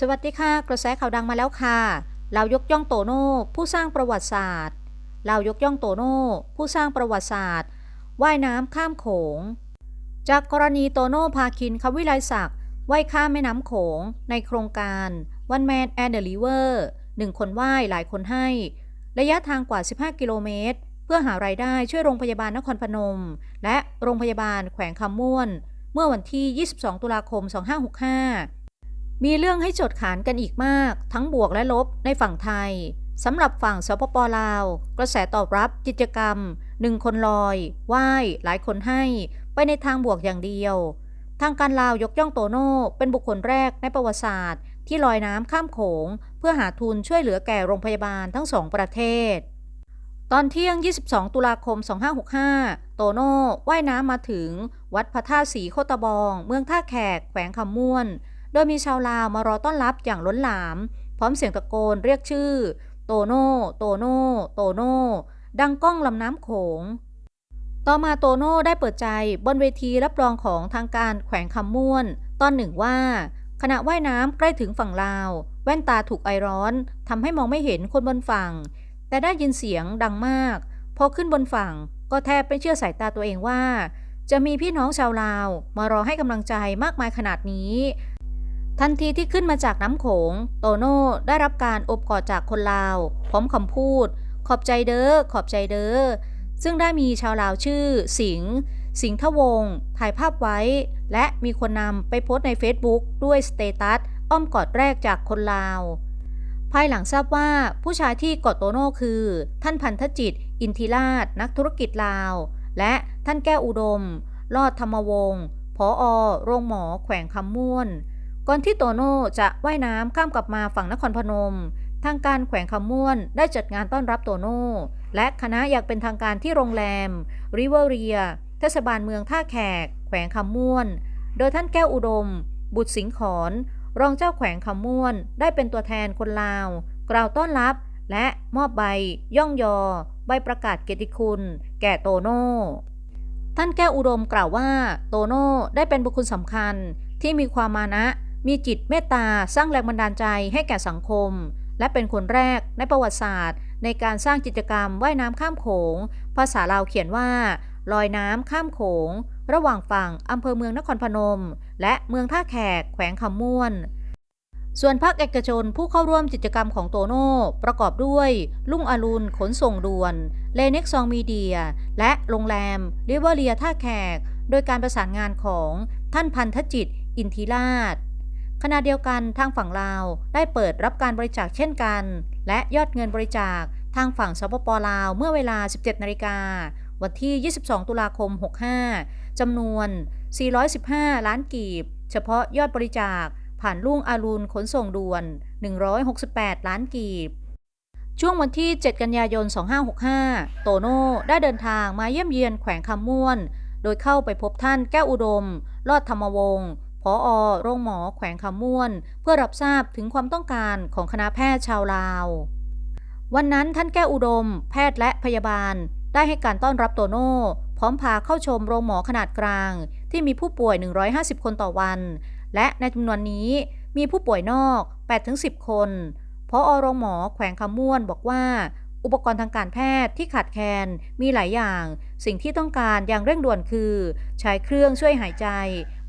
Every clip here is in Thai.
สวัสดีค่ะ กระแสข่าวดังมาแล้วค่ะ เรายกย่องโตโน่ผู้สร้างประวัติศาสตร์ เรายกย่องโตโน่ผู้สร้างประวัติศาสตร์ ว่ายน้ำข้ามโขง จากกรณีโตโน่พาคินคำวิไลศักดิ์ว่ายข้ามแม่น้ำโขง ในโครงการ One Man and the River หนึ่งคนว่ายหลายคนให้ ระยะทางกว่า 15 กิโลเมตร เพื่อหารายได้ช่วยโรงพยาบาลนครพนม และโรงพยาบาลแขวงคำม่วน เมื่อวันที่ 22 ตุลาคม 2565 มีเรื่องให้จดขานกันอีกมาก ทั้งบวกและลบในฝั่งไทยสำหรับฝั่งสปปลาว กระแสตอบรับกิจกรรมหนึ่งคนลอยว่ายหลายคนให้ ไปในทางบวกอย่างเดียว ทางการลาวยกย่องโตโน่เป็นบุคคลแรกในประวัติศาสตร์ ที่ลอยน้ำข้ามโขง เพื่อหาทุนช่วยเหลือแก่โรงพยาบาลทั้งสองประเทศ ตอนเที่ยง 22 ตุลาคม 2565 โตโน่ว่ายน้ำมาถึง วัดพระธาตุสีโคตะบอง เมืองท่าแขกแขวงคำม่วน ดยมีชาวลาวมารอต้อนรับอย่างล้นหลาม พร้อมเสียงตะโกนเรียกชื่อ โตโน่ โตโน่ โตโน่ ดังก้องลำน้ำโขง ต่อมาโตโน่ได้เปิดใจบนเวทีรับรองของทางการแขวงคำม่วน ตอนหนึ่งว่า ขณะว่ายน้ำใกล้ถึงฝั่งลาว แว่นตาถูกไอร้อนทำให้มองไม่เห็นคนบนฝั่ง แต่ได้ยินเสียงดังมาก พอขึ้นบนฝั่งก็แทบไม่เชื่อสายตาตัวเองว่า จะมีพี่น้องชาวลาว มารอให้กำลังใจมากมายขนาดนี้ ทันทีที่ขึ้นมาจากน้ำโขง โตโน่ได้รับการอบกอดจากคนลาว พร้อมคำพูด ขอบใจเด้อ ขอบใจเด้อ ซึ่งได้มีชาวลาวชื่อ สิงห์สิงห์ทวง ถ่ายภาพไว้ และมีคนนำไปโพสใน Facebook ด้วยสเตตัส อ้อมกอดแรกจากคนลาว ภายหลังทราบว่าผู้ชายที่กอดโตโน่คือ ท่านพันธจิต อินทิราช นักธุรกิจลาว และท่านแก้วอุดมรอดธรรมวงศ์ผออโรงหมอ แขวงคำม่วน ก่อนที่โตโน่จะว่ายน้ำข้ามกลับมาฝั่งนครพนม ทางการแขวงคำม่วนได้จัดงานต้อนรับโตโน่ และคณะอยากเป็นทางการที่โรงแรม ริเวอเรีย เทศบาลเมืองท่าแขก แขวงคำม่วน โดยท่านแก้วอุดม บุตรสิงห์ขอนรองเจ้าแขวงคำม่วน ได้เป็นตัวแทนคนลาว กล่าวต้อนรับ และมอบใบ ย่องยอ ใบประกาศเกียรติคุณ แก่โตโน่ ท่านแก้วอุดมกล่าวว่า โตโน่ได้เป็นบุคคลสำคัญที่มีความมานะ มีจิตเมตตาสร้างแรงบันดาลใจให้แก่สังคม และเป็นคนแรกในประวัติศาสตร์ ในการสร้างกิจกรรมว่ายน้ำข้ามโขง ภาษาลาวเขียนว่า ลอยน้ำข้ามโขง ระหว่างฝั่งอำเภอเมืองนครพนม และเมืองท่าแขกแขวงคำม่วน ส่วนภาคเอกชนผู้เข้าร่วมกิจกรรมของโตโน่ประกอบด้วย ลุงอรุณขนส่งด่วนเลเน็กซองมีเดีย และโรงแรมริเวอเรียท่าแขก โดยการประสานงานของท่านพันธจิต อินทิราช ณะเดียวกันทางฝั่งลาวได้เปิดรับการบริจาคเช่นกัน และยอดเงินบริจาคทางฝั่งสปปลาวเมื่อเวลา 17นาฬิกาวันที่ 22 ตุลาคม 65 จำนวน 415 ล้านกีบ เฉพาะยอดบริจาค ผ่านลุงอารุณขนส่งด่วน 168 ล้านกีบ ช่วงวันที่ 7 กันยายน 2565 โตโน่ได้เดินทางมาเยี่ยมเยียนแขวงคำม่วน โดยเข้าไปพบท่านแก้วอุดมรอดธรรมวงศ์ ออโรงหมอแขวงคำม่วน เพื่อรับทราบถึงความต้องการของคณะแพทย์ชาวลาว วันนั้นท่านแก้วอุดม แพทย์และพยาบาล ได้ให้การต้อนรับโตโน่พร้อมพาเข้าชมโรงหมอขนาดกลาง ที่มีผู้ป่วย 150 คนต่อวัน และในจำนวนนี้มีผู้ป่วยนอก 8-10 คนพออโรงหมอแขวงคำม่วนบอกว่า อุปกรณ์ทางการแพทย์ที่ขาดแคลนมีหลายอย่าง สิ่งที่ต้องการอย่างเร่งด่วนคือ ใช้เครื่องช่วยหายใจ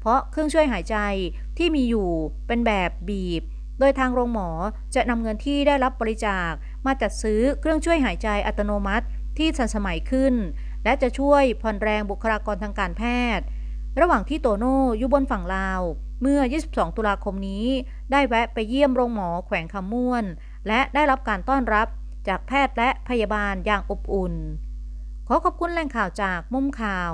ราะเครื่องช่วยหายใจที่มีอยู่เป็นแบบบีบ โดยทางโรงหมอจะนำเงินที่ได้รับบริจาคมาจัดซื้อเครื่องช่วยหายใจอัตโนมัติที่ทันสมัยขึ้น และจะช่วยผ่อนแรงบุคลากรทางการแพทย์ ระหว่างที่โตโน่อยู่บนฝั่งลาว เมื่อ 22 ตุลาคมนี้ ได้แวะไปเยี่ยมโรงหมอแขวงคำม่วน และได้รับการต้อนรับจากแพทย์และพยาบาลอย่างอบอุ่น ขอขอบคุณแหล่งข่าวจากมุมข่าว